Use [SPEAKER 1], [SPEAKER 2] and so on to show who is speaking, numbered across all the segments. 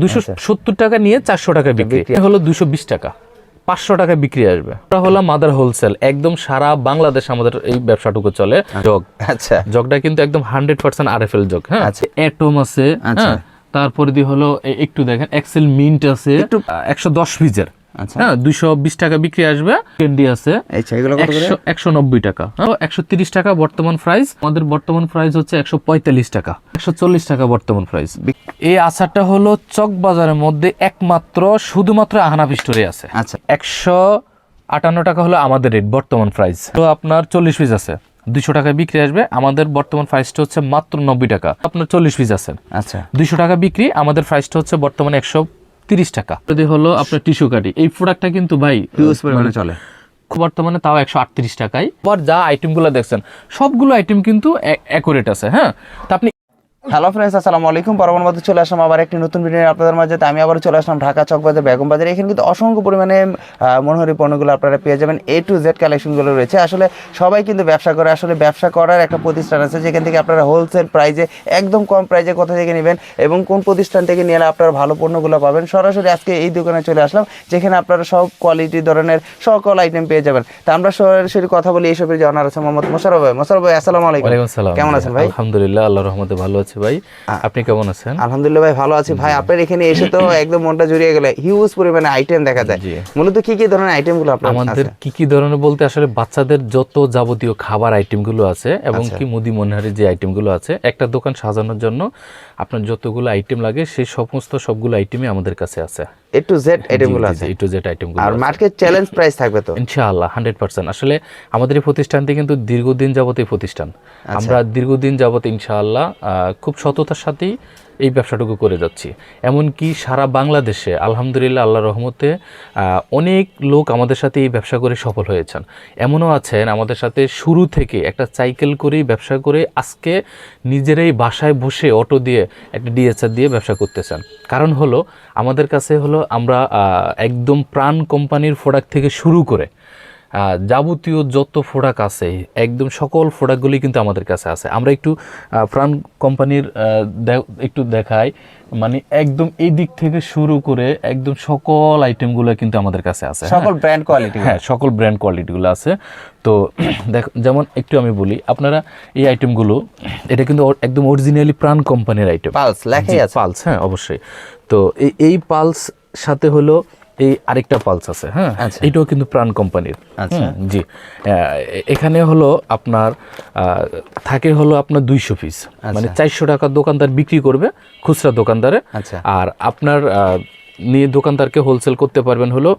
[SPEAKER 1] দুশো সত্তর টাকা নিয়ে চারশো টাকা বিক্রি। হলো দুশো বিশ টাকা। পাঁচশো টাকা বিক্রি আসবে। ওটা হলো মাদার হোলসেল। একদম সারা বাংলাদেশ আমাদের এই ব্যবসাটুকু চলে। জগ।
[SPEAKER 2] আচ্ছা।
[SPEAKER 1] জগটা কিন্তু একদম hundred percent R F L jug হ্যাঁ? এটম আছে
[SPEAKER 2] আচ্ছা।
[SPEAKER 1] হ্যাঁ? তারপরে দিয়ে হলো একটু দেখেন এক্সেল মিন্ট আছে একটু একশো দশ পিজের।
[SPEAKER 2] আচ্ছা
[SPEAKER 1] হ্যাঁ দুইশো বিশ টাকা বিক্রি আসবে। ক্যান্ডি আছে।
[SPEAKER 2] আচ্ছা
[SPEAKER 1] একশো নব্বই টাকা। একশো তিরিশ টাকা বর্তমান প্রাইস আমাদের বর্তমান প্রাইস হচ্ছে একশো পঁয়তাল্লিশ টাকা। একশো চল্লিশ টাকা বর্তমান প্রাইস এই আচারটা হলো চক বাজারের মধ্যে একমাত্র শুধুমাত্র আহনাফ স্টোরে আছে।
[SPEAKER 2] আচ্ছা।
[SPEAKER 1] একশো আটান্ন টাকা হলো আমাদের রেট বর্তমান প্রাইস তো আপনার চল্লিশ পিস আছে। দুইশো টাকা বিক্রি আসবে। আমাদের বর্তমান প্রাইসটা হচ্ছে মাত্র নব্বই টাকা। আপনার চল্লিশ পিস আছেন
[SPEAKER 2] আচ্ছা।
[SPEAKER 1] দুইশো টাকা বিক্রি আমাদের প্রাইসটা হচ্ছে বর্তমানে একশো তিরিশ টাকা। যদি হলো আপনার টিস্যু কাটি এই প্রোডাক্টটা কিন্তু ভাই
[SPEAKER 2] হিউজ পরিমাণে চলে।
[SPEAKER 1] বর্তমানে তাও একশো আটত্রিশ টাকায়। পর যা আইটেমগুলো দেখছেন সবগুলো আইটেম কিন্তু অ্যাকুরেট আছে হ্যাঁ? তা আপনি
[SPEAKER 2] হ্যালো ফ্রেন্ডস আসসালামু আলাইকুম। পরবর্তী মধ্যে চলে আসলাম আবার একটি নতুন ভিডিও নিয়ে আপনাদের মাঝে। আমি আবার চলে আসলাম ঢাকা চক বাজার বেগম বাজার এখানে কিন্তু অসংখ্য পরিমাণে মনোহারী পণ্যগুলো আপনারা পেয়ে যাবেন। এ টু জেড কালেকশনগুলো রয়েছে। আসলে সবাই কিন্তু ব্যবসা করে। আসলে ব্যবসা করার একটা প্রতিষ্ঠান আছে যেখান থেকে আপনারা হোলসেল প্রাইজে একদম কম প্রাইজে কোথা থেকে নেবেন এবং কোন প্রতিষ্ঠান থেকে নিলে আপনারা ভালো পণ্যগুলো পাবেন। সরাসরি আজকে এই দোকানে চলে আসলাম যেখানে আপনারা সব কোয়ালিটি ধরনের সকল আইটেম পেয়ে যাবেন। তা আমরা সরাসরি কথা বলি এইসবের জানার আছে মোহাম্মদ মোশারফ ভাই। মোশারফ ভাই আসসালামু আলাইকুম। কেমন আছেন ভাই?
[SPEAKER 1] আলহামদুলিল্লাহ আল্লাহ রহমতে ভালো আছে। ভাই। আপনি কেমন আছেন?
[SPEAKER 2] আলহামদুলিল্লাহ ভাই ভালো আছি। ভাই আপনার এখানে এসে তো একদম মনটা জুড়িয়ে গেলে হিউজ পরিমাণে আইটেম দেখা যায়। মূলত কি কি ধরনের আইটেমগুলো আপনার
[SPEAKER 1] আমাদের কি কি ধরনের বলতে আসলে বাচ্চাদের যত যাবতীয় খাবার আইটেমগুলো আছে এবং
[SPEAKER 2] আচ্ছা।
[SPEAKER 1] কি মুদি মনহারি যে আইটেমগুলো আছে একটা দোকান সাজানোর জন্য আপনার যতগুলো আইটেম লাগে সেই সমস্ত সবগুলো আইটেমই আমাদের কাছে আছে।
[SPEAKER 2] এ টু জেড আইটেমগুলো আছে।
[SPEAKER 1] এ টু জেড আইটেমগুলো
[SPEAKER 2] আর মার্কেট চ্যালেঞ্জ প্রাইস থাকবে তো।
[SPEAKER 1] ইনশাআল্লাহ হান্ড্রেড পার্সেন্ট আসলে আমাদের এই প্রতিষ্ঠানটি কিন্তু দীর্ঘদিন যাবত এই প্রতিষ্ঠান।
[SPEAKER 2] আচ্ছা।
[SPEAKER 1] আমরা দীর্ঘদিন যাবত ইনশাআল্লাহ আহ, খুব সততার সাথেই এই ব্যবসাটুকু করে যাচ্ছি। এমনকি সারা বাংলাদেশে, আলহামদুলিল্লাহ আল্লাহ রহমতে অনেক লোক আমাদের সাথে এই ব্যবসা করে সফল হয়েছেন। এমনও আছেন আমাদের সাথে শুরু থেকে একটা সাইকেল করেই ব্যবসা করে আজকে নিজেরাই বাসায় বসে অটো দিয়ে একটা ডিএসআর দিয়ে ব্যবসা করতেছেন। কারণ হলো, আমাদের কাছে হলো আমরা একদম প্রাণ কোম্পানির প্রোডাক্ট থেকে শুরু করে যাবতীয় যত প্রোডাক্ট আছে একদম সকল প্রোডাক্টগুলি কিন্তু আমাদের কাছে আছে। আমরা একটু প্রাণ কোম্পানির একটু দেখাই। মানে একদম এই দিক থেকে শুরু করে একদম সকল আইটেমগুলো কিন্তু আমাদের কাছে আছে হ্যাঁ?
[SPEAKER 2] সকল ব্র্যান্ড কোয়ালিটি
[SPEAKER 1] হ্যাঁ সকল ব্র্যান্ড কোয়ালিটিগুলো আছে। তো দেখ যেমন একটু আমি বলি আপনারা এই আইটেমগুলো এটা কিন্তু একদম অরিজিনালি প্রাণ কোম্পানির আইটেম
[SPEAKER 2] পালস লেখাই আছে।
[SPEAKER 1] পালস হ্যাঁ অবশ্যই। তো এই এই পালস সাথে হলো এই আরেকটা পালস আছে হ্যাঁ?
[SPEAKER 2] আচ্ছা।
[SPEAKER 1] এটাও কিন্তু প্রাণ কোম্পানির
[SPEAKER 2] আচ্ছা।
[SPEAKER 1] জি। আহ, এখানে হলো আপনার আহ, থাকে হলো আপনার দুইশো পিস মানে চারশো টাকা দোকানদার বিক্রি করবে খুচরা দোকানদারে।
[SPEAKER 2] আচ্ছা।
[SPEAKER 1] আর আপনার আহ, নিয়ে দোকানদারকে হোলসেল করতে পারবেন হলো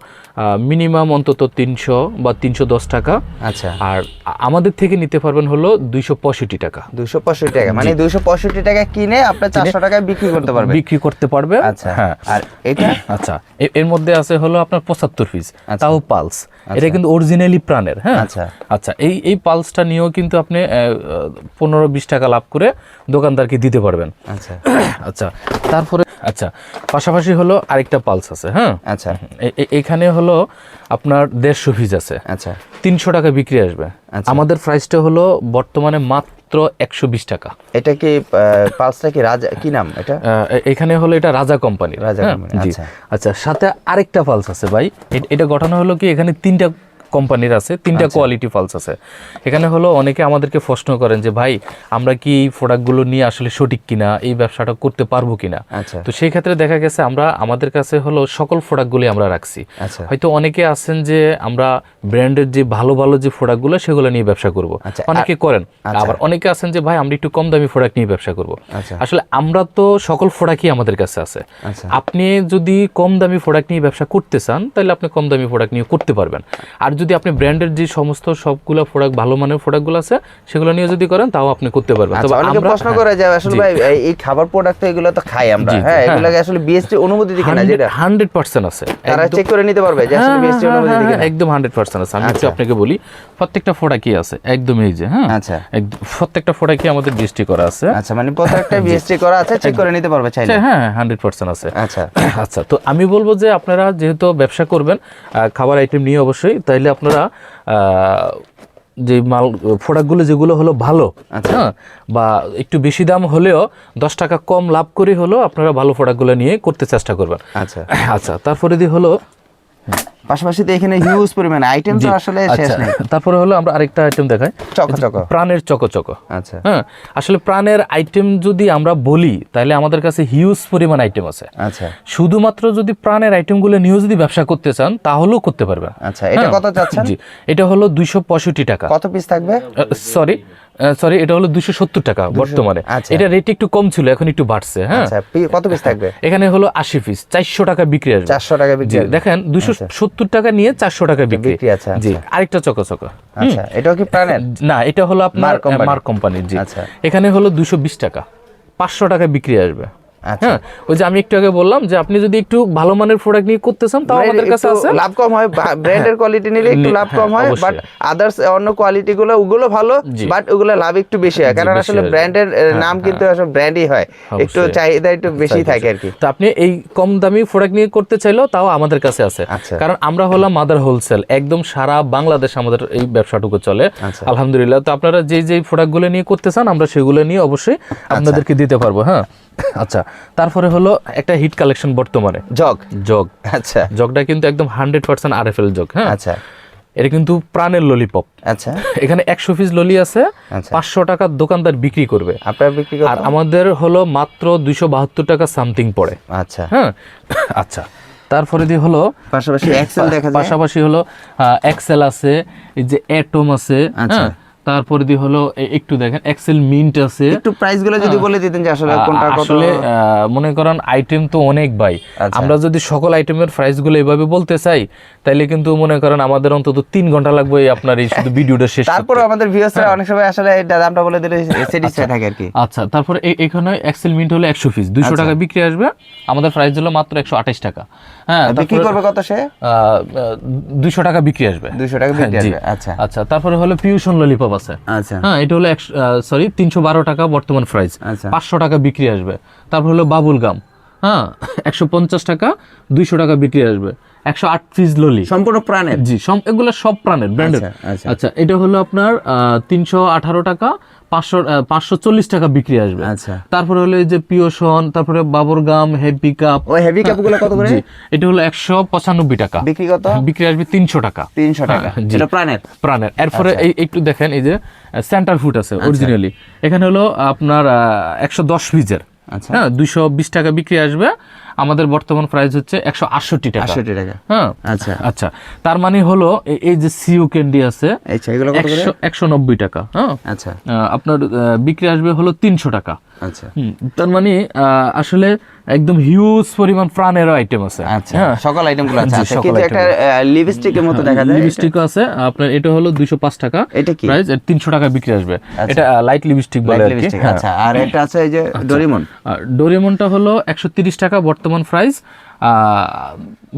[SPEAKER 1] মিনিমাম অন্তত তিনশো বা তিনশো দশ টাকা।
[SPEAKER 2] আচ্ছা।
[SPEAKER 1] আর আমাদের থেকে নিতে পারবেন হলো দুইশো পঁয়ষট্টি টাকা।
[SPEAKER 2] দুইশো পঁয়ষট্টি টাকা মানে দুইশো পঁয়ষট্টি টাকা কিনে আপনি চারশো টাকায় বিক্রি করতে পারবেন।
[SPEAKER 1] বিক্রি করতে পারবে।
[SPEAKER 2] আচ্ছা
[SPEAKER 1] হ্যাঁ।
[SPEAKER 2] আর এটা?
[SPEAKER 1] আচ্ছা এর মধ্যে আছে হলো আপনার পঁচাত্তর পিস তাও পালস এটা কিন্তু অরিজিনালি প্রাণের হ্যাঁ।
[SPEAKER 2] আচ্ছা।
[SPEAKER 1] আচ্ছা এই এই পালসটা নিয়েও কিন্তু আপনি পনেরো বিশ টাকা লাভ করে দোকানদারকে দিতে পারবেন।
[SPEAKER 2] আচ্ছা।
[SPEAKER 1] আচ্ছা তারপরে আচ্ছা পাশাপাশি হলো আরেকটা পালস আছে হ্যাঁ?
[SPEAKER 2] আচ্ছা।
[SPEAKER 1] এখানে হলো আপনার দেড়শো পিস আছে।
[SPEAKER 2] আচ্ছা।
[SPEAKER 1] তিনশো টাকা বিক্রি আসবে।
[SPEAKER 2] আচ্ছা।
[SPEAKER 1] আমাদের প্রাইসটা হলো বর্তমানে মাত্র একশো বিশ টাকা।
[SPEAKER 2] এটা কি পালসটা কি রাজা কি নাম এটা?
[SPEAKER 1] এখানে হলো এটা রাজা কোম্পানি
[SPEAKER 2] রাজা আচ্ছা।
[SPEAKER 1] আচ্ছা সাথে আরেকটা পালস আছে ভাই। এটা গঠন হলো কি এখানে তিনটা কোম্পানির আছে তিনটা
[SPEAKER 2] আচ্ছা।
[SPEAKER 1] কোয়ালিটি পালস আছে। এখানে হলো অনেকে আমাদেরকে প্রশ্ন করেন যে ভাই আমরা কি এই প্রোডাক্টগুলো নিয়ে আসলে সঠিক কিনা? এই ব্যবসাটা করতে পারব কিনা?
[SPEAKER 2] আচ্ছা।
[SPEAKER 1] তো সেই ক্ষেত্রে দেখা গেছে আমরা আমাদের কাছে হলো সকল প্রোডাক্টগুলি আমরা রাখছি।
[SPEAKER 2] আচ্ছা।
[SPEAKER 1] হয়তো অনেকে আছেন যে আমরা ব্র্যান্ডের যে ভালো ভালো যে প্রোডাক্টগুলো সেগুলো নিয়ে ব্যবসা করব।
[SPEAKER 2] আচ্ছা,
[SPEAKER 1] অনেকে করেন।
[SPEAKER 2] আচ্ছা।
[SPEAKER 1] আবার অনেকে আছেন যে ভাই আমরা একটু কম দামি প্রোডাক্ট নিয়ে ব্যবসা করব।
[SPEAKER 2] আচ্ছা।
[SPEAKER 1] আসলে আমরা তো সকল প্রোডাক্টই আমাদের কাছে আছে।
[SPEAKER 2] আচ্ছা।
[SPEAKER 1] আপনি যদি কম দামি প্রোডাক্ট নিয়ে ব্যবসা করতে চান তাহলে আপনি কম দামি প্রোডাক্ট নিয়ে করতে পারবেন। আর যদি আপনি ব্র্যান্ডের যে সমস্ত সবগুলো প্রোডাক্ট ভালো মানের প্রোডাক্টগুলো আছে সেগুলো নিয়ে যদি করেন তাও আপনি করতে পারবেন।
[SPEAKER 2] আচ্ছা
[SPEAKER 1] তবে
[SPEAKER 2] অনেকে প্রশ্ন করে যে আসলে ভাই এই- খাবার প্রোডাক্ট এগুলো তো খাই আমরা। হ্যাঁ
[SPEAKER 1] হ্যাঁ।
[SPEAKER 2] এগুলোকে আসলে বিএসটি অনুমতি দিকে না যেটা?
[SPEAKER 1] হান্ড্রেড পার্সেন্ট আছে।
[SPEAKER 2] তারা চেক করে নিতে পারবে যে আসলে বিএসটি
[SPEAKER 1] হ্যাঁ,
[SPEAKER 2] অনুমতি
[SPEAKER 1] হ্যাঁ,
[SPEAKER 2] দিকে
[SPEAKER 1] একদম হান্ড্রেড পার্সেন্ট আছে। আমি একটু
[SPEAKER 2] আচ্ছা।
[SPEAKER 1] আপনাকে বলি প্রত্যেকটা কি আছে একদম এই যে হ্যাঁ?
[SPEAKER 2] আচ্ছা।
[SPEAKER 1] প্রত্যেকটা কি আমাদের দৃষ্টি করা আছে।
[SPEAKER 2] আচ্ছা মানে প্রত্যেকটা বিএসটি করা আছে চেক করে নিতে পারবে চাইলে।
[SPEAKER 1] হ্যাঁ হান্ড্রেড পার্সেন্ট আছে।
[SPEAKER 2] আচ্ছা।
[SPEAKER 1] আচ্ছা তো আমি বলব যে আপনারা যেহেতু ব্যবসা করবেন খাবার আইটেম নিয়ে অবশ্যই তাইলে আপনারা যে মাল প্রোডাক্টগুলো যেগুলো হলো ভালো
[SPEAKER 2] আচ্ছা।
[SPEAKER 1] হ্যাঁ বা একটু বেশি দাম হলেও দশ টাকা কম লাভ করে হলেও আপনারা ভালো প্রোডাক্টগুলো নিয়ে করতে চেষ্টা করবেন
[SPEAKER 2] আচ্ছা
[SPEAKER 1] আচ্ছা তারপরে দি হলো
[SPEAKER 2] পাশাপাশি তো এখানে হিউজ পরিমাণে আইটেম তো আসলে শেষ
[SPEAKER 1] আচ্ছা,
[SPEAKER 2] নেই।
[SPEAKER 1] তারপরে হলো আমরা আরেকটা আইটেম দেখাই।
[SPEAKER 2] Choco choco.
[SPEAKER 1] প্রাণের চকো চকো।
[SPEAKER 2] আচ্ছা।
[SPEAKER 1] হ্যাঁ আসলে প্রাণের আইটেম যদি আমরা বলি তাহলে আমাদের কাছে হিউজ পরিমাণ আইটেম আছে।
[SPEAKER 2] আচ্ছা।
[SPEAKER 1] শুধুমাত্র যদি প্রাণের আইটেমগুলো নিয়েও যদি ব্যবসা করতে চান তাহলেও করতে পারবেন
[SPEAKER 2] আচ্ছা এটা
[SPEAKER 1] হ্যাঁ,
[SPEAKER 2] কত চাচ্ছেন?
[SPEAKER 1] জি এটা হলো দুইশো পঁয়ষট্টি টাকা।
[SPEAKER 2] কত পিস থাকবে?
[SPEAKER 1] সরি সরি এটা হলো দুইশো সত্তর টাকা বর্তমানে।
[SPEAKER 2] আচ্ছা।
[SPEAKER 1] এটা রেট একটু কম ছিল এখন একটু বাড়ছে হ্যাঁ?
[SPEAKER 2] আচ্ছা কত পিস থাকবে?
[SPEAKER 1] এখানে হলো আশি পিস চারশো টাকা বিক্রি আসবে।
[SPEAKER 2] চারশো টাকা বিক্রি
[SPEAKER 1] দেখেন দুশো সত্তর টাকা নিয়ে চারশো টাকা বিক্রি
[SPEAKER 2] আছে আচ্ছা,
[SPEAKER 1] জি আরেকটা চকো চকো।
[SPEAKER 2] আচ্ছা এটাও কি প্রাণের
[SPEAKER 1] না এটা হলো আপনার
[SPEAKER 2] মার কোম্পানি।
[SPEAKER 1] কোম্পানির জি।
[SPEAKER 2] আচ্ছা।
[SPEAKER 1] এখানে হলো দুশো বিশ টাকা পাঁচশো টাকা বিক্রি আসবে।
[SPEAKER 2] আচ্ছা
[SPEAKER 1] হ্যাঁ ওই যে আমি একটু আগে বললাম যে আপনি যদি একটু ভালো মানের প্রোডাক্ট নিয়ে করতে চান তাও আমাদের কাছে আছে।
[SPEAKER 2] লাভ কম হয় ব্র্যান্ডের কোয়ালিটি নিলে একটু লাভ
[SPEAKER 1] হ্যাঁ,
[SPEAKER 2] কম হয় বাট আদার্স অন্য কোয়ালিটি গুলো ওগুলো ভালো বাট ওগুলো লাভ একটু বেশি হয়। কারণ আসলে ব্র্যান্ডের নাম কিন্তু আসলে ব্র্যান্ডই হয়। একটু চাহিদা একটু বেশি থাকে আর কি।
[SPEAKER 1] তো আপনি এই কম দামি প্রোডাক্ট নিয়ে করতে চাইলেও তাও আমাদের কাছে আছে।
[SPEAKER 2] আচ্ছা।
[SPEAKER 1] কারণ আমরা হলাম মাদার হোলসেল একদম সারা বাংলাদেশ আমাদের এই ব্যবসাটুকু চলে।
[SPEAKER 2] আচ্ছা।
[SPEAKER 1] আলহামদুলিল্লাহ। তো আপনারা যে যে প্রোডাক্টগুলো নিয়ে করতে চান আমরা সেগুলো নিয়ে অবশ্যই আপনাদেরকে দিতে পারব হ্যাঁ। আচ্ছা। তারপরে হলো একটা হিট কালেকশন বর্তমানে।
[SPEAKER 2] জগ?
[SPEAKER 1] জগ।
[SPEAKER 2] আচ্ছা।
[SPEAKER 1] জগটা কিন্তু একদম hundred percent R F L jug হ্যাঁ?
[SPEAKER 2] আচ্ছা।
[SPEAKER 1] এটা কিন্তু প্রাণের ললিপপ
[SPEAKER 2] আচ্ছা।
[SPEAKER 1] এখানে একশো পিস ললি আছে
[SPEAKER 2] আচ্ছা।
[SPEAKER 1] পাঁচশো টাকার দোকানদার বিক্রি করবে।
[SPEAKER 2] আপনার বিক্রি
[SPEAKER 1] আর আমাদের হলো মাত্র দুইশো বাহাত্তর টাকা সামথিং পড়ে।
[SPEAKER 2] আচ্ছা।
[SPEAKER 1] হ্যাঁ? আচ্ছা। তারপরে দিয়ে হলো
[SPEAKER 2] পাশাপাশি এক্সেল দেখা যায়।
[SPEAKER 1] পাশাপাশি হলো এক্সেল আছে এই যে অ্যাটম আছে
[SPEAKER 2] আচ্ছা।
[SPEAKER 1] হ্যাঁ তারপরে দিয়ে হলো একটু দেখেন এক্সেল মিন্ট আছে।
[SPEAKER 2] একটু প্রাইসগুলো যদি বলে দিতেন যে আসলে কোনটা কত
[SPEAKER 1] আসলে মনে করেন আইটেম তো অনেক ভাই।
[SPEAKER 2] আচ্ছা।
[SPEAKER 1] আমরা যদি সকল আইটেমের প্রাইসগুলো এভাবে বলতে চাই তাইলে কিন্তু মনে করেন আমাদের অন্তত তিন ঘণ্টা লাগবে এই আপনার এই শুধু ভিডিওটা শেষ
[SPEAKER 2] তারপর আমাদের ভিউয়ার্সরা অনেক সময় আসলে এটা দামটা বলে দিলে স্যাটিসফাই থাকে আর কি।
[SPEAKER 1] আচ্ছা তারপরে এখানে এক্সেল মিন্ট হলো একশো পিস দুইশো টাকা বিক্রি আসবে। আমাদের প্রাইস হলো মাত্র একশো আঠাশ টাকা। হ্যাঁ
[SPEAKER 2] বিক্রি করবে কত সে?
[SPEAKER 1] দুইশো টাকা বিক্রি আসবে।
[SPEAKER 2] 200 টাকা বিক্রি
[SPEAKER 1] হ্যাঁ,
[SPEAKER 2] আসবে, আচ্ছা।
[SPEAKER 1] আচ্ছা তারপরে হলো পিউশন ললিপপ আছে।
[SPEAKER 2] আচ্ছা।
[SPEAKER 1] হ্যাঁ এটা হলো সরি তিনশো বারো টাকা বর্তমান প্রাইস
[SPEAKER 2] আচ্ছা।
[SPEAKER 1] পাঁচশো টাকা বিক্রি আসবে। তারপর হলো বাবুল গাম। হ্যাঁ একশো পঞ্চাশ টাকা দুইশো টাকা বিক্রি আসবে। একশো আট পিস ললি
[SPEAKER 2] সম্পূর্ণ প্রাণের?
[SPEAKER 1] জি এগুলো সব প্রাণের ব্র্যান্ডের
[SPEAKER 2] আচ্ছা, আচ্ছা।
[SPEAKER 1] আচ্ছা এটা হলো আপনার তিনশো আঠারো টাকা পাঁচশো পাঁচশো চল্লিশ টাকা বিক্রি আসবে।
[SPEAKER 2] আচ্ছা।
[SPEAKER 1] তারপরে হলো এই যে পিওশন তারপরে বাবর গাম হেভি কাপ
[SPEAKER 2] ওই হেভি কাপগুলো কত করে?
[SPEAKER 1] এটা হলো একশো পঁচানব্বই টাকা।
[SPEAKER 2] বিক্রি কত?
[SPEAKER 1] বিক্রি আসবে তিনশো টাকা।
[SPEAKER 2] তিনশো টাকা।
[SPEAKER 1] হ্যাঁ, জি।
[SPEAKER 2] এটা প্রাণের?
[SPEAKER 1] প্রাণের। এরপরে
[SPEAKER 2] আচ্ছা।
[SPEAKER 1] এই একটু দেখেন এই যে সেন্টার ফুড আছে অরিজিনালি এখানে হলো আপনার একশো দশ পিসের।
[SPEAKER 2] আচ্ছা।
[SPEAKER 1] হ্যাঁ দুইশো বিশ টাকা বিক্রি আসবে। আমাদের বর্তমান প্রাইস হচ্ছে একশো আটষট্টি টাকা।
[SPEAKER 2] আটষট্টি টাকা।
[SPEAKER 1] হ্যাঁ।
[SPEAKER 2] আচ্ছা।
[SPEAKER 1] আচ্ছা। তার মানে হলো এই যে সিউ ক্যান্ডি আছে একশো একশো নব্বই টাকা হ্যাঁ।
[SPEAKER 2] আচ্ছা।
[SPEAKER 1] আপনার বিক্রি আসবে হলো তিনশো টাকা।
[SPEAKER 2] আচ্ছা।
[SPEAKER 1] তার মানে আসলে একদম হিউজ পরিমাণ প্রাণেরও আইটেম আছে।
[SPEAKER 2] আচ্ছা সকল আইটেমগুলো আছে আচ্ছা, কিন্তু একটা লিপস্টিকের মতো দেখা যায়।
[SPEAKER 1] লিপস্টিকও আছে আপনার এটা হলো দুইশো পাঁচ টাকা।
[SPEAKER 2] এটা কি?
[SPEAKER 1] প্রাইস তিনশো টাকা বিক্রি আসবে। এটা লাইট লিপস্টিক বলে আর কি।
[SPEAKER 2] লিপস্টিক
[SPEAKER 1] হ্যাঁ।
[SPEAKER 2] আচ্ছা। আর এটা আছে এই যে ডোরিমন
[SPEAKER 1] ডোরেমনটা হলো একশো তিরিশ টাকা বর্তমান প্রাইস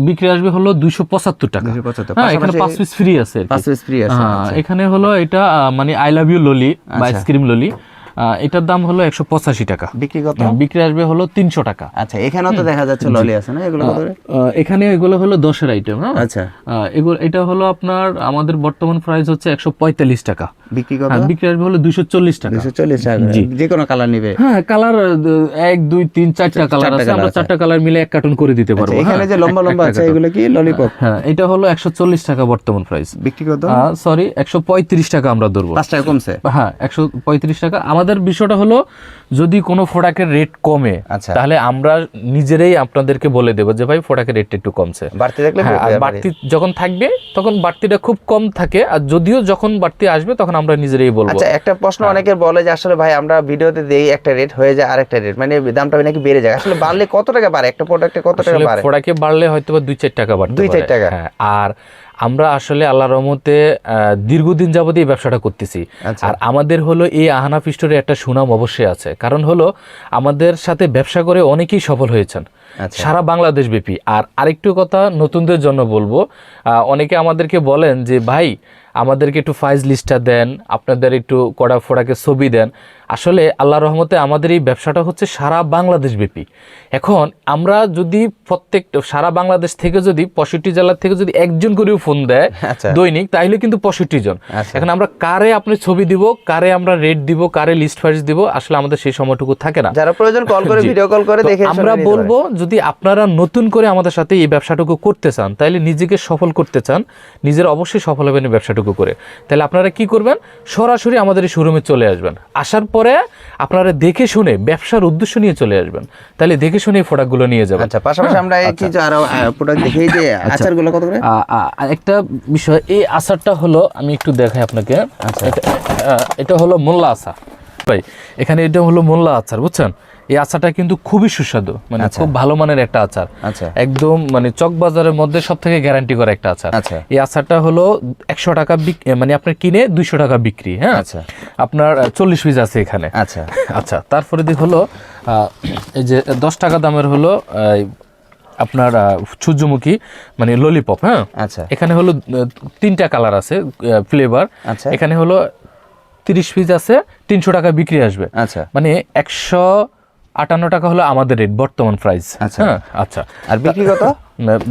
[SPEAKER 1] বিক্রি আসবে হলো দুইশো পঁচাত্তর টাকা।
[SPEAKER 2] 275
[SPEAKER 1] হ্যাঁ এখানে পাঁচ পিস ফ্রি আছে
[SPEAKER 2] পাঁচ পিস ফ্রি আছে
[SPEAKER 1] হ্যাঁ, এখানে হলো এটা মানে আই লাভ ইউ ললি বা আইসক্রিম ললি এটার দাম হলো একশো পঁচাশি টাকা।
[SPEAKER 2] বিক্রি কত?
[SPEAKER 1] বিক্রি আসবে হলো তিনশো টাকা।
[SPEAKER 2] আচ্ছা এখানেও তো দেখা যাচ্ছে ললি আছে না এগুলো
[SPEAKER 1] এখানে এগুলো হলো দশের আইটেম হ্যাঁ?
[SPEAKER 2] আচ্ছা।
[SPEAKER 1] এগুলো এটা হলো আপনার আমাদের বর্তমান প্রাইস হচ্ছে একশো পঁয়তাল্লিশ টাকা।
[SPEAKER 2] বিক্রি কত?
[SPEAKER 1] হ্যাঁ বিক্রি আসবে হলো দুইশো চল্লিশ টাকা।
[SPEAKER 2] দুশো চল্লিশ টাকা। যে কোনো কালার নিবে।
[SPEAKER 1] হ্যাঁ কালার এক দুই তিন চারটা কালার আছে আমরা চারটা কালার মিলে এক কার্টুন করে দিতে পারব
[SPEAKER 2] আচ্ছা, এখানে
[SPEAKER 1] হ্যাঁ।
[SPEAKER 2] যে লম্বা লম্বা আছে এগুলো কি ললিপপ
[SPEAKER 1] হ্যাঁ এটা হলো একশো চল্লিশ টাকা বর্তমান প্রাইস
[SPEAKER 2] বিক্রি কত?
[SPEAKER 1] সরি একশো পঁয়ত্রিশ টাকা আমরা ধরবো।
[SPEAKER 2] পাঁচ টাকা কমছে।
[SPEAKER 1] হ্যাঁ একশো পঁয়ত্রিশ টাকা। আমাদের বিষয়টা হলো যদি কোনো প্রোডাক্টের রেট কমে
[SPEAKER 2] আচ্ছা।
[SPEAKER 1] তাহলে আমরা নিজেরাই আপনাদেরকে বলে দেবো যে ভাই প্রোডাক্টের রেটটা একটু কমছে।
[SPEAKER 2] বাড়তি দেখলে
[SPEAKER 1] হ্যাঁ, আর বাড়তি যখন থাকবে তখন বাড়তিটা খুব কম থাকে আর যদিও যখন বাড়তি আসবে তখন আমরা নিজেরাই বলব।
[SPEAKER 2] আচ্ছা একটা প্রশ্ন অনেকের বলে যে আসলে ভাই আমরা ভিডিওতে দেই একটা রেট হয়ে যায় আর একটা রেট মানে দামটা নাকি বেড়ে যায়। আসলে বাড়লে কত টাকা বাড়ে? একটা প্রোডাক্টে কত টাকা বাড়ে?
[SPEAKER 1] প্রোডাক্টে বাড়লে হয়তো দুই চার টাকা বাড়ে
[SPEAKER 2] দুই চার টাকা।
[SPEAKER 1] হ্যাঁ আর আমরা আসলে আল্লাহ রহমতে দীর্ঘদিন যাবত এই ব্যবসাটা করতেছি।
[SPEAKER 2] আচ্ছা।
[SPEAKER 1] আর আমাদের হলো এই আহানা পিস্টোরের একটা সুনাম অবশ্যই আছে। কারণ হলো আমাদের সাথে ব্যবসা করে অনেকেই সফল হয়েছেন।
[SPEAKER 2] আচ্ছা।
[SPEAKER 1] সারা বাংলাদেশ ব্যাপী। আর আরেকটু কথা নতুনদের জন্য বলব অনেকে আমাদেরকে বলেন যে ভাই আমাদেরকে একটু ফাইজ লিস্টটা দেন আপনাদের একটু কড়া ফোড়াকে ছবি দেন। আসলে আল্লাহ রহমতে আমাদের এই ব্যবসাটা হচ্ছে সারা বাংলাদেশ ব্যাপী এখন আমরা যদি প্রত্যেক সারা বাংলাদেশ থেকে যদি পঁয়ষট্টি জেলার থেকে যদি একজন করেও ফোন দেয়
[SPEAKER 2] আচ্ছা।
[SPEAKER 1] দৈনিক তাহলে কিন্তু পঁয়ষট্টি জন।
[SPEAKER 2] আচ্ছা।
[SPEAKER 1] এখন আমরা কারে আপনি ছবি দিব কারে আমরা রেট দিব কারে লিস্ট প্রাইস দিব আসলে আমাদের সেই সময়টুকু থাকে না।
[SPEAKER 2] যারা প্রয়োজন কল করে ভিডিও কল করে দেখে
[SPEAKER 1] আমরা বলব যদি আপনারা নতুন করে আমাদের সাথে এই ব্যবসাটুকু করতে চান তাহলে নিজেকে সফল করতে চান নিজের অবশ্যই সফল হবেন এই ব্যবসাটুকু করে। তাহলে আপনারা কি করবেন? সরাসরি আমাদের এই শোরুমে চলে আসবেন। আসার পরে আপনারা দেখে শুনে ব্যবসার উদ্দেশ্য নিয়ে চলে আসবেন। তাহলে দেখে শুনে এই প্রোডাক্টগুলো নিয়ে যাবেন।
[SPEAKER 2] আচ্ছা পাশাপাশি আমরা এই কিছু আরও প্রোডাক্ট দেখিয়ে যে আচারগুলো কত করে?
[SPEAKER 1] একটা বিষয় এই আচারটা হলো আমি একটু দেখাই আপনাকে।
[SPEAKER 2] আচ্ছা।
[SPEAKER 1] এটা এটা হলো মোল্লা আচার। ভাই এখানে এটা হলো মোল্লা আচার বুঝছেন? এই আচারটা কিন্তু খুবই সুস্বাদু মানে
[SPEAKER 2] আচ্ছা।
[SPEAKER 1] খুব ভালো মানের একটা আচার।
[SPEAKER 2] আচ্ছা।
[SPEAKER 1] একদম মানে চক বাজারের মধ্যে সব থেকে গ্যারান্টি করা একটা আচার।
[SPEAKER 2] আচ্ছা।
[SPEAKER 1] এই আচারটা হলো একশো টাকা মানে আপনার কিনে দুইশো টাকা বিক্রি হ্যাঁ?
[SPEAKER 2] আচ্ছা।
[SPEAKER 1] আপনার চল্লিশ পিস আছে এখানে।
[SPEAKER 2] আচ্ছা।
[SPEAKER 1] আচ্ছা তারপরে দিক হলো এই যে দশ টাকা দামের হলো আপনার সূর্যমুখী মানে ললিপপ হ্যাঁ?
[SPEAKER 2] আচ্ছা।
[SPEAKER 1] এখানে হলো তিনটা কালার আছে ফ্লেভার
[SPEAKER 2] আচ্ছা।
[SPEAKER 1] এখানে হলো তিরিশ পিস আছে তিনশো টাকা বিক্রি আসবে।
[SPEAKER 2] আচ্ছা।
[SPEAKER 1] মানে একশো আটান্ন টাকা হলো আমাদের রেট বর্তমান প্রাইস
[SPEAKER 2] আচ্ছা।
[SPEAKER 1] হ্যাঁ আচ্ছা।
[SPEAKER 2] আর বিক্রি কত?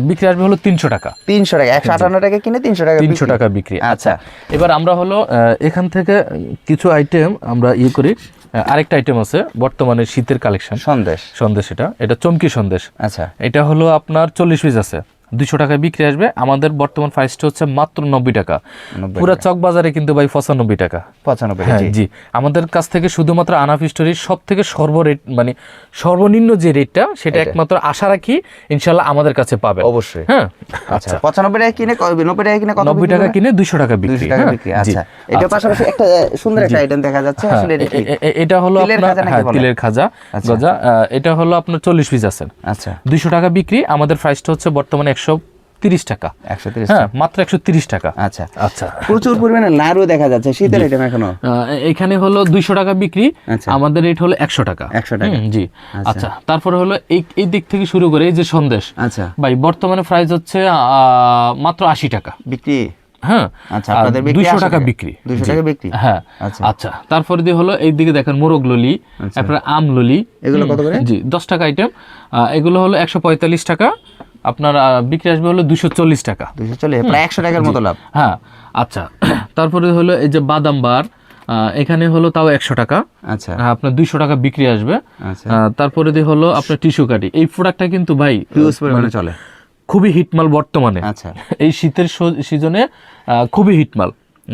[SPEAKER 1] বিক্রি আসবে হলো তিনশো টাকা।
[SPEAKER 2] তিনশো টাকা একশো আটান্ন টাকা কিনে তিনশো টাকা
[SPEAKER 1] তিনশো টাকা বিক্রি
[SPEAKER 2] আচ্ছা।
[SPEAKER 1] এবার আমরা হলো এখান থেকে কিছু আইটেম আমরা ইয়ে করি আরেকটা আইটেম আছে বর্তমানে শীতের কালেকশন
[SPEAKER 2] সন্দেশ।
[SPEAKER 1] সন্দেশ এটা এটা চমকি সন্দেশ।
[SPEAKER 2] আচ্ছা।
[SPEAKER 1] এটা হলো আপনার চল্লিশ পিস আছে। দুশো টাকায় বিক্রি আসবে। আমাদের বর্তমান প্রাইসটা হচ্ছে মাত্র নব্বই টাকা। পুরো চক বাজারে কিন্তু ভাই পঁচানব্বই টাকা।
[SPEAKER 2] পঁচানব্বই
[SPEAKER 1] হ্যাঁ জি। আমাদের কাছ থেকে শুধুমাত্র আনাফ স্টোরির সব থেকে সর্ব রেট মানে সর্বনিম্ন যে রেটটা সেটা একমাত্র আশা রাখি ইনশাল্লাহ আমাদের কাছে পাবে
[SPEAKER 2] অবশ্যই।
[SPEAKER 1] হ্যাঁ?
[SPEAKER 2] আচ্ছা পঁচানব্বই টাকা কিনে নব্বই টাকা কিনে
[SPEAKER 1] নব্বই টাকা কিনে দুইশো টাকা বিক্রি হ্যাঁ।
[SPEAKER 2] আচ্ছা। এটা পাশাপাশি একটা সুন্দর একটা আইটেম দেখা যাচ্ছে
[SPEAKER 1] হ্যাঁ,
[SPEAKER 2] আসলে এটা
[SPEAKER 1] হলো আপনার? তিলের খাজা
[SPEAKER 2] আচ্ছা।
[SPEAKER 1] গজা এটা হলো আপনার চল্লিশ পিস আছে।
[SPEAKER 2] আচ্ছা।
[SPEAKER 1] দুইশো টাকা বিক্রি আমাদের প্রাইসটা হচ্ছে বর্তমানে একশো তিরিশ টাকা।
[SPEAKER 2] একশো তিরিশ
[SPEAKER 1] হ্যাঁ মাত্র একশো তিরিশ টাকা।
[SPEAKER 2] আচ্ছা।
[SPEAKER 1] আচ্ছা।
[SPEAKER 2] প্রচুর পরিমাণে নাড়ু দেখা যাচ্ছে শীতের আইটেম
[SPEAKER 1] এখনও? এখানে হলো দুইশো টাকা বিক্রি
[SPEAKER 2] আচ্ছা।
[SPEAKER 1] আমাদের রেট হলো একশো টাকা।
[SPEAKER 2] 100 টাকা।
[SPEAKER 1] জি। আচ্ছা। তারপরে হলো এই এই দিক থেকে শুরু করে এই যে সন্দেশ।
[SPEAKER 2] আচ্ছা।
[SPEAKER 1] ভাই বর্তমানে প্রাইস হচ্ছে আহ, মাত্র আশি টাকা।
[SPEAKER 2] বিক্রি?
[SPEAKER 1] হ্যাঁ
[SPEAKER 2] আচ্ছা আপনাদের
[SPEAKER 1] দুইশো টাকা বিক্রি।
[SPEAKER 2] দুইশো টাকা বিক্রি?
[SPEAKER 1] হ্যাঁ
[SPEAKER 2] আচ্ছা।
[SPEAKER 1] আচ্ছা তারপরে দিয়ে হলো এই দিকে দেখেন মোরগ ললি তারপরে আম ললি।
[SPEAKER 2] এগুলো কত করে?
[SPEAKER 1] জি দশ টাকা আইটেম এগুলো হলো একশো পঁয়তাল্লিশ টাকা। আপনার বিক্রি আসবে হলো দুশো চল্লিশ টাকা।
[SPEAKER 2] দুশো চল্লিশ প্রায় একশো টাকার মতো লাভ।
[SPEAKER 1] হ্যাঁ আচ্ছা। তারপরে হলো এই যে বাদাম বার এখানে হলো তাও একশো টাকা।
[SPEAKER 2] আচ্ছা।
[SPEAKER 1] আহ, আপনার দুইশো টাকা বিক্রি আসবে।
[SPEAKER 2] আচ্ছা।
[SPEAKER 1] তারপরে দিয়ে হলো আপনার টিস্যু কাটি। এই প্রোডাক্টটা কিন্তু ভাই
[SPEAKER 2] হিউজ পরিমাণে চলে।
[SPEAKER 1] খুবই হিটমাল বর্তমানে।
[SPEAKER 2] আচ্ছা।
[SPEAKER 1] এই শীতের সিজনে খুবই হিটমাল।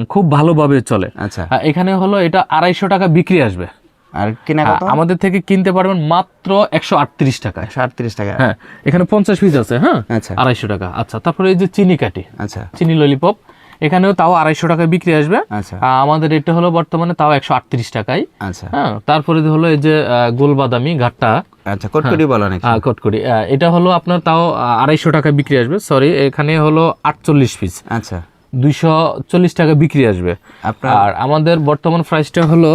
[SPEAKER 1] খুব ভালোভাবে চলে।
[SPEAKER 2] আচ্ছা।
[SPEAKER 1] এখানে হলো এটা আড়াইশো টাকা বিক্রি আসবে।
[SPEAKER 2] আর কিনা
[SPEAKER 1] হ্যাঁ,
[SPEAKER 2] কত?
[SPEAKER 1] আমাদের থেকে কিনতে পারবেন মাত্র একশো আটত্রিশ টাকায়
[SPEAKER 2] একশো আটত্রিশ টাকা।
[SPEAKER 1] হ্যাঁ এখানে পঞ্চাশ পিস আছে হ্যাঁ?
[SPEAKER 2] আচ্ছা।
[SPEAKER 1] আড়াইশো টাকা। আচ্ছা তারপরে এই যে চিনি কাটি।
[SPEAKER 2] আচ্ছা।
[SPEAKER 1] চিনি ললিপপ এখানেও তাও আড়াইশো টাকায় বিক্রি আসবে।
[SPEAKER 2] আচ্ছা।
[SPEAKER 1] আমাদের এটা হলো বর্তমানে তাও একশো আটত্রিশ টাকায়।
[SPEAKER 2] আচ্ছা।
[SPEAKER 1] হ্যাঁ তারপরে হলো এই যে আহ, গোলবাদামি ঘাটটা।
[SPEAKER 2] আচ্ছা কটকটি বলো নাকি?
[SPEAKER 1] কটকরি এটা হলো আপনার তাও আড়াইশো টাকা বিক্রি আসবে। সরি এখানে হলো আটচল্লিশ পিস
[SPEAKER 2] আচ্ছা।
[SPEAKER 1] দুইশো চল্লিশ টাকা বিক্রি আসবে।
[SPEAKER 2] আপনার
[SPEAKER 1] আর আমাদের বর্তমান প্রাইসটা হলো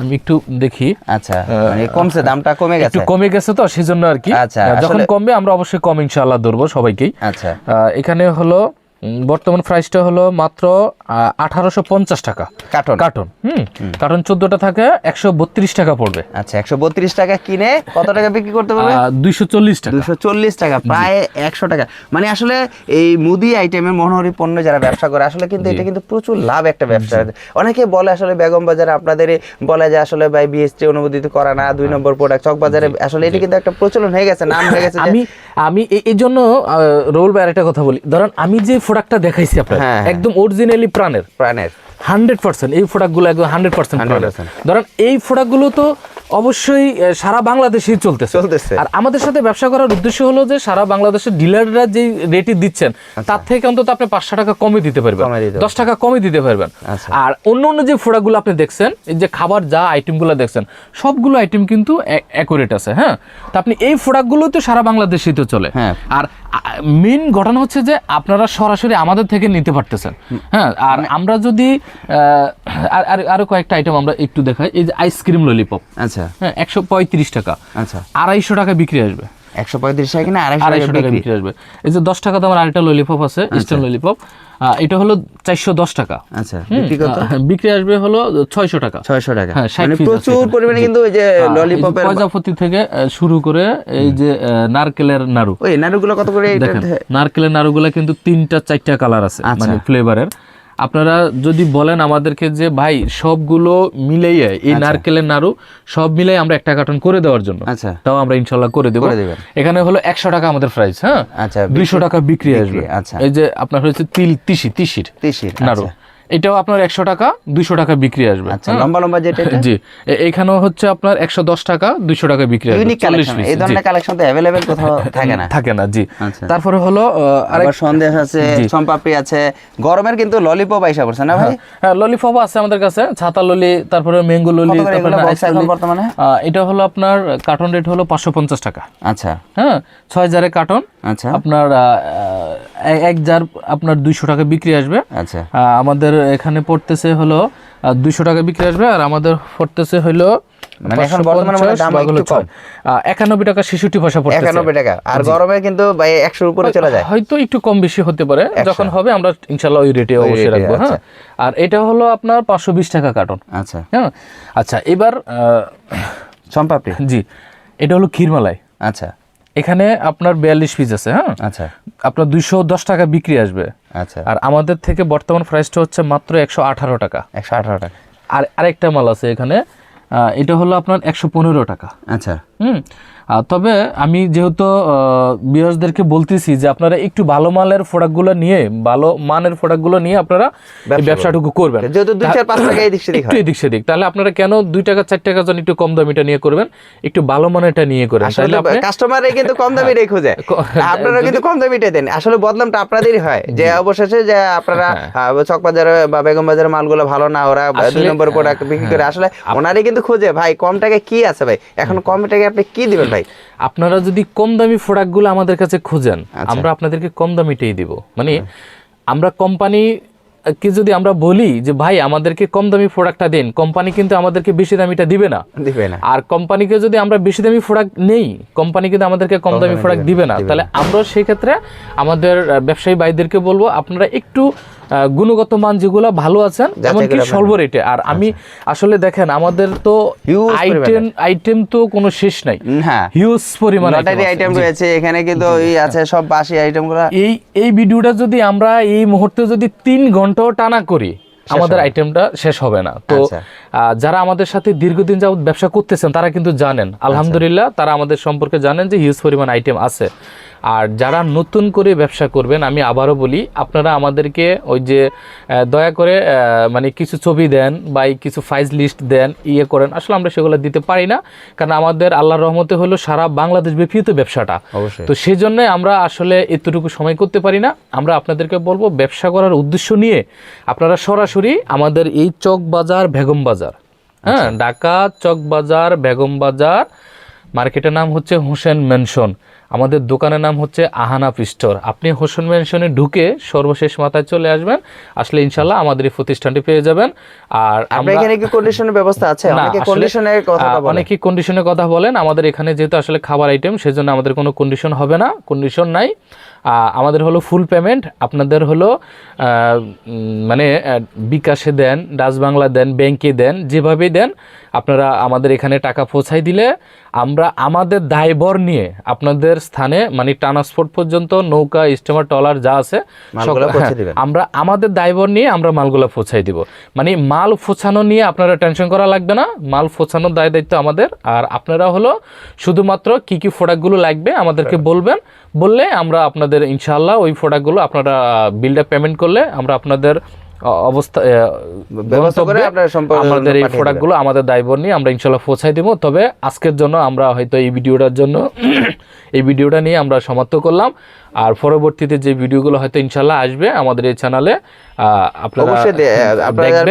[SPEAKER 1] আমি একটু দেখি।
[SPEAKER 2] আচ্ছা মানে কমছে দামটা কমে
[SPEAKER 1] একটু কমে গেছে তো সেজন্য আর কি।
[SPEAKER 2] আচ্ছা,
[SPEAKER 1] যখন কমবে আমরা অবশ্যই কম ইনশাআল্লাহ ধরবো সবাইকেই।
[SPEAKER 2] আচ্ছা।
[SPEAKER 1] আহ, এখানে হলো বর্তমান প্রাইসটা হলো মাত্র আঠারোশো পঞ্চাশ টাকা।
[SPEAKER 2] কার্টন
[SPEAKER 1] কার্টন হুম? কার্টন চোদ্দটা থাকে একশো বত্রিশ টাকা পড়বে।
[SPEAKER 2] আচ্ছা একশো বত্রিশ টাকা কিনে কত টাকা বিক্রি করতে পারবে?
[SPEAKER 1] দুইশো চল্লিশ টাকা।
[SPEAKER 2] দুশো চল্লিশ টাকা প্রায় একশো টাকা। মানে আসলে এই মুদি আইটেমের মনোহরি পণ্য যারা ব্যবসা করে আসলে কিন্তু এটা কিন্তু প্রচুর লাভ একটা ব্যবসা। অনেকে বলে আসলে বেগম বাজারে আপনাদের বলে যে আসলে ভাই বিএসটি অনুমোদিত করা না দুই নম্বর প্রোডাক্ট চক বাজারে আসলে এটা কিন্তু একটা প্রচলন হয়ে গেছে নাম হয়ে গেছে
[SPEAKER 1] আমি আমি এই জন্য রোল ভাই একটা কথা বলি। ধরেন আমি যে প্রোডাক্টটা দেখাইছি আপনার
[SPEAKER 2] হ্যাঁ, হ্যাঁ।
[SPEAKER 1] একদম অরিজিনালি প্রাণের।
[SPEAKER 2] প্রাণের।
[SPEAKER 1] হান্ড্রেড পার্সেন্ট এই প্রোডাক্টগুলো একদম হান্ড্রেড পার্সেন্ট ধরেন এই প্রোডাক্টগুলো তো অবশ্যই সারা বাংলাদেশেই চলতেছে।
[SPEAKER 2] চলতেছে।
[SPEAKER 1] আর আমাদের সাথে ব্যবসা করার উদ্দেশ্য হলো যে সারা বাংলাদেশের ডিলাররা যে রেটে দিচ্ছেন তার থেকে অন্তত আপনি পাঁচশো টাকা কমে দিতে পারবেন। দশ টাকা কমে দিতে পারবেন।
[SPEAKER 2] আচ্ছা।
[SPEAKER 1] আর অন্য অন্য যে প্রোডাক্টগুলো আপনি দেখছেন এই যে খাবার যা আইটেমগুলো দেখছেন সবগুলো আইটেম কিন্তু অ্যাকুরেট আছে হ্যাঁ? তা আপনি এই প্রোডাক্টগুলো তো সারা বাংলাদেশেই তো চলে।
[SPEAKER 2] হ্যাঁ।
[SPEAKER 1] আর মেন ঘটনা হচ্ছে যে আপনারা সরাসরি আমাদের থেকে নিতে পারতেছেন। হ্যাঁ আর আমরা যদি আহ, আর- কয়েকটা আইটেম আমরা একটু দেখাই। এই যে আইসক্রিম ললিপপ
[SPEAKER 2] আচ্ছা।
[SPEAKER 1] হ্যাঁ একশো পঁয়ত্রিশ টাকা।
[SPEAKER 2] আচ্ছা।
[SPEAKER 1] আড়াইশো টাকা বিক্রি আসবে।
[SPEAKER 2] একশো পঁয়ত্রিশ টাকা কিনা আড়াইশো টাকা বিক্রি।
[SPEAKER 1] বিক্রি আসবে। এই যে দশ টাকা দামের আরেকটা ললিপপ আছে ইস্টার্ন ললিপপ এটা হলো চারশো দশ টাকা।
[SPEAKER 2] আচ্ছা বিক্রি কত?
[SPEAKER 1] বিক্রি আসবে হলো ছয়শো টাকা।
[SPEAKER 2] ছয়শো টাকা।
[SPEAKER 1] হ্যাঁ,
[SPEAKER 2] মানে প্রচুর পরিমাণে কিন্তু ওই যে ললিপপের
[SPEAKER 1] প্রজাপতি থেকে শুরু করে এই যে নারকেলের নাড়ু।
[SPEAKER 2] ওই নাড়ুগুলো কত করে
[SPEAKER 1] দেখেন নারকেলের নাড়ুগুলো কিন্তু তিনটা চারটা কালার আছে
[SPEAKER 2] আচ্ছা।
[SPEAKER 1] মানে ফ্লেভারের আপনারা যদি বলেন আমাদেরকে যে ভাই সবগুলো মিলাইয়ে এই নারকেলের নাড়ু সব মিলাই আমরা একটা কার্টন করে দেওয়ার জন্য।
[SPEAKER 2] আচ্ছা।
[SPEAKER 1] তাও আমরা ইনশাল্লাহ করে দেবো। এখানে হলো একশো টাকা আমাদের প্রাইস হ্যাঁ?
[SPEAKER 2] আচ্ছা
[SPEAKER 1] দুইশো টাকা বিক্রি আসবে।
[SPEAKER 2] আচ্ছা।
[SPEAKER 1] এই যে আপনার হচ্ছে তিল তিসি তিসির
[SPEAKER 2] তিসির
[SPEAKER 1] নাড়ু।
[SPEAKER 2] আচ্ছা।
[SPEAKER 1] এটাও আপনার একশো টাকা দুইশো টাকা বিক্রি আসবে।
[SPEAKER 2] আচ্ছা লম্বা লম্বা যেটা
[SPEAKER 1] জি এ- এইখানেও হচ্ছে আপনার একশো দশ টাকা দুইশো টাকা বিক্রি আসবে
[SPEAKER 2] ইউনিক কালেকশন এই ধরনের কালেকশন তো অ্যাভেলেবেল কোথাও থাকে না।
[SPEAKER 1] থাকে না জি।
[SPEAKER 2] আচ্ছা।
[SPEAKER 1] তারপরে হলো আরেক
[SPEAKER 2] সন্দেশ আছে চম্পাপড়ি আছে গরমের কিন্তু ললিপপ আইসা পড়ছে না ভাই?
[SPEAKER 1] হ্যাঁ ললিপপ আছে আমাদের কাছে ছাতা ললি তারপরে ম্যাঙ্গো ললি তারপরে।
[SPEAKER 2] বর্তমানে?
[SPEAKER 1] এটা হলো আপনার কার্টন রেট হলো পাঁচশো পঞ্চাশ টাকা।
[SPEAKER 2] আচ্ছা।
[SPEAKER 1] হ্যাঁ ছয় জারে কার্টন
[SPEAKER 2] আচ্ছা।
[SPEAKER 1] আপনার এক জার আপনার দুইশো টাকা বিক্রি আসবে।
[SPEAKER 2] আচ্ছা।
[SPEAKER 1] আমাদের এখানে পড়তেছে হলো দুইশো টাকা বিক্রি আসবে আর আমাদের পড়তেছে হলো
[SPEAKER 2] মানে।
[SPEAKER 1] একানব্বই টাকা ছেষট্টি পয়সা
[SPEAKER 2] একানব্বই টাকা। আর গরমে কিন্তু একশোর উপরে চলে যায়।
[SPEAKER 1] হয়তো একটু কম বেশি হতে পারে। যখন হবে আমরা ইনশাল্লাহ ওই রেটে অবশ্যই রাখব হ্যাঁ। আর এটা হলো আপনার পাঁচশো বিশ টাকা কার্টন
[SPEAKER 2] আচ্ছা।
[SPEAKER 1] হ্যাঁ। আচ্ছা এবার
[SPEAKER 2] চম্পাপড়ি।
[SPEAKER 1] জি এটা হলো ক্ষীরমালাই।
[SPEAKER 2] আচ্ছা।
[SPEAKER 1] এখানে আপনার বিয়াল্লিশ পিস আছে হ্যাঁ?
[SPEAKER 2] আচ্ছা।
[SPEAKER 1] আপনার দুইশো দশ টাকা বিক্রি আসবে।
[SPEAKER 2] আচ্ছা।
[SPEAKER 1] আর আমাদের থেকে বর্তমান প্রাইসটা হচ্ছে মাত্র একশো আঠারো টাকা।
[SPEAKER 2] একশো আঠারো টাকা।
[SPEAKER 1] আর আরেকটা মাল আছে এখানে এটা হলো আপনার একশো পনেরো টাকা।
[SPEAKER 2] আচ্ছা।
[SPEAKER 1] হুম? তবে আমি যেহেতু বিয়ার্সদেরকে বলতেছি যে আপনারা একটু ভালো মালের প্রোডাক্টগুলো নিয়ে ভালো মানের প্রোডাক্টগুলো নিয়ে আপনারা ব্যবসাটুকু করবেন।
[SPEAKER 2] যেহেতু দুই চার পাঁচ টাকা এই দিক সেদিক
[SPEAKER 1] একটু এদিক সেদিক। তাহলে আপনারা কেন দুই টাকা চার টাকা জন একটু কম দামিটা নিয়ে করবেন? একটু ভালো মানেরটা নিয়ে করেন। তাহলে
[SPEAKER 2] কাস্টমার কিন্তু কম দামি রেখে যায় আপনারা কিন্তু কম দামিটা দেন। আসলে বদনামটা আপনাদেরই হয়। যে অবশেষে যে আপনারা আহ, চকবাজারে বা বেগম বাজারে মালগুলো ভালো না ওরা দুই নম্বর প্রোডাক্ট বিক্রি করে। আসলে ওনারই কিন্তু খোঁজে ভাই কম টাকায় কি আছে ভাই? এখন কম টাকায় আপনি কি দিবেন ভাই?
[SPEAKER 1] আপনারা যদি কম দামি প্রোডাক্টগুলো আমাদের কাছে খুঁজেন
[SPEAKER 2] আচ্ছা।
[SPEAKER 1] আমরা আপনাদেরকে কম দামিটাই দিব। মানে আমরা কোম্পানি কে যদি আমরা বলি যে ভাই আমাদেরকে কম দামি প্রোডাক্টটা দিন। কোম্পানি কিন্তু আমাদেরকে বেশি দামিটা দিবে না।
[SPEAKER 2] দিবে না।
[SPEAKER 1] আর কোম্পানিকে যদি আমরা বেশি দামি প্রোডাক্ট নেই কোম্পানি কিন্তু আমাদেরকে কম দামি প্রোডাক্ট দিবে না তাহলে আমরা সেই ক্ষেত্রে আমাদের ব্যবসায়ী ভাইদেরকে বলব আপনারা একটু গুণগত মান যেগুলো ভালো আছেন এমনকি স্বল্প রেটে আর আমি আসলে দেখেন আমাদের তো আইটেম আইটেম তো কোনো শেষ নাই।
[SPEAKER 2] হ্যাঁ।
[SPEAKER 1] হিউজ পরিমাণ
[SPEAKER 2] আইটেম রয়েছে এখানে কিন্তু ওই আছে সব বাসি আইটেমগুলা।
[SPEAKER 1] এই এই ভিডিওটা যদি আমরা এই মুহূর্তে যদি তিন ঘন্টাও টানা করি আমাদের আইটেমটা শেষ হবে না। তো
[SPEAKER 2] আচ্ছা।
[SPEAKER 1] যারা আমাদের সাথে দীর্ঘদিন যাবত ব্যবসা করতেছেন তারা কিন্তু জানেন। আলহামদুলিল্লাহ তারা আমাদের সম্পর্কে জানেন যে হিউজ পরিমাণ আইটেম আছে। আর যারা নতুন করে ব্যবসা করবেন আমি আবারও বলি আপনারা আমাদেরকে ওই যে দয়া করে মানে কিছু ছবি দেন বা এই কিছু ফাইজ লিস্ট দেন ইয়ে করেন। আসলে আমরা সেগুলো দিতে পারি না কারণ আমাদের আল্লাহর রহমতে হলো সারা বাংলাদেশ ব্যাপী তো ব্যবসাটা।
[SPEAKER 2] অবশ্যই।
[SPEAKER 1] তো সেই জন্য আমরা আসলে এতটুকু সময় করতে পারি না। আমরা আপনাদেরকে বলব ব্যবসা করার উদ্দেশ্য নিয়ে আপনারা সরাসরি আমাদের এই চক বাজার বেগম বাজার হ্যাঁ ঢাকা চক বাজার বেগম বাজার মার্কেটের নাম হচ্ছে হোসেন মেনশন আমাদের দোকানের নাম হচ্ছে আহানাপ স্টোর আপনি হোসেন মেনশনে ঢুকে সর্বশেষ মাথায় চলে আসবেন। আসলে ইনশাল্লাহ আমাদের এই প্রতিষ্ঠানটি পেয়ে যাবেন। আর আমরা
[SPEAKER 2] এখানে কি কন্ডিশনের ব্যবস্থা আছে? অনেকে কন্ডিশনের কথা
[SPEAKER 1] আহ,
[SPEAKER 2] বলে।
[SPEAKER 1] অনেকেই কন্ডিশনের কথা বলেন? আমাদের এখানে যেহেতু আসলে খাবার আইটেম সেজন্য আমাদের কোনো কন্ডিশন হবে না। কন্ডিশন নাই। আমাদের হলো ফুল পেমেন্ট আপনাদের হলো মানে বিকাশে দেন ডাচ বাংলা দেন ব্যাংকে দেন যেভাবেই দেন আপনারা আমাদের এখানে টাকা পৌঁছাই দিলে আমরা আমাদের দায়বর নিয়ে আপনাদের স্থানে মানে ট্রান্সপোর্ট পর্যন্ত নৌকা স্টিমার টলার যা আছে হ্যাঁ। আমরা আমাদের দায়বর নিয়ে আমরা মালগুলো পৌঁছাই দিব। মানে মাল পৌঁছানো নিয়ে আপনারা টেনশন করা লাগবে না মাল পৌঁছানোর দায় দায়িত্ব আমাদের। আর আপনারা হলো শুধুমাত্র কি কি প্রোডাক্টগুলো লাগবে আমাদেরকে বলবেন বললে আমরা আপনাদের ইনশাল্লাহ ওই প্রোডাক্টগুলো আপনারা বিলটা পেমেন্ট করলে আমরা আপনাদের অবস্থা আমাদের এই প্রোডাক্টগুলো আমাদের দায়বর নিয়ে আমরা ইনশাল্লাহ পৌঁছাই দেবো। তবে আজকের জন্য আমরা হয়তো এই ভিডিওটার জন্য এই ভিডিওটা নিয়ে আমরা সমাপ্ত করলাম। আর পরবর্তীতে যে ভিডিওগুলো হয়তো ইনশাল্লাহ আসবে আমাদের এই চ্যানেলে আপনারা।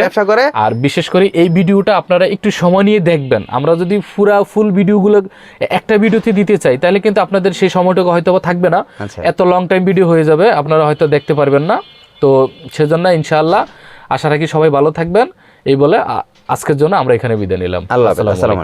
[SPEAKER 2] ব্যবসা করে
[SPEAKER 1] আর বিশেষ করে এই ভিডিওটা আপনারা একটু সময় নিয়ে দেখবেন। আমরা যদি পুরা ফুল ভিডিওগুলো একটা ভিডিওতে দিতে চাই তাহলে কিন্তু আপনাদের সেই সময়টুকু হয়তো থাকবে না।
[SPEAKER 2] আচ্ছা।
[SPEAKER 1] এত লং টাইম ভিডিও হয়ে যাবে আপনারা হয়তো দেখতে পারবেন না। তো সেজন্য ইনশাআল্লাহ আশা রাখি সবাই ভালো থাকবেন। এই বলে আজকের জন্য আমরা এখানে বিদায় নিলাম।
[SPEAKER 2] আল্লাহ
[SPEAKER 1] আসসালামু।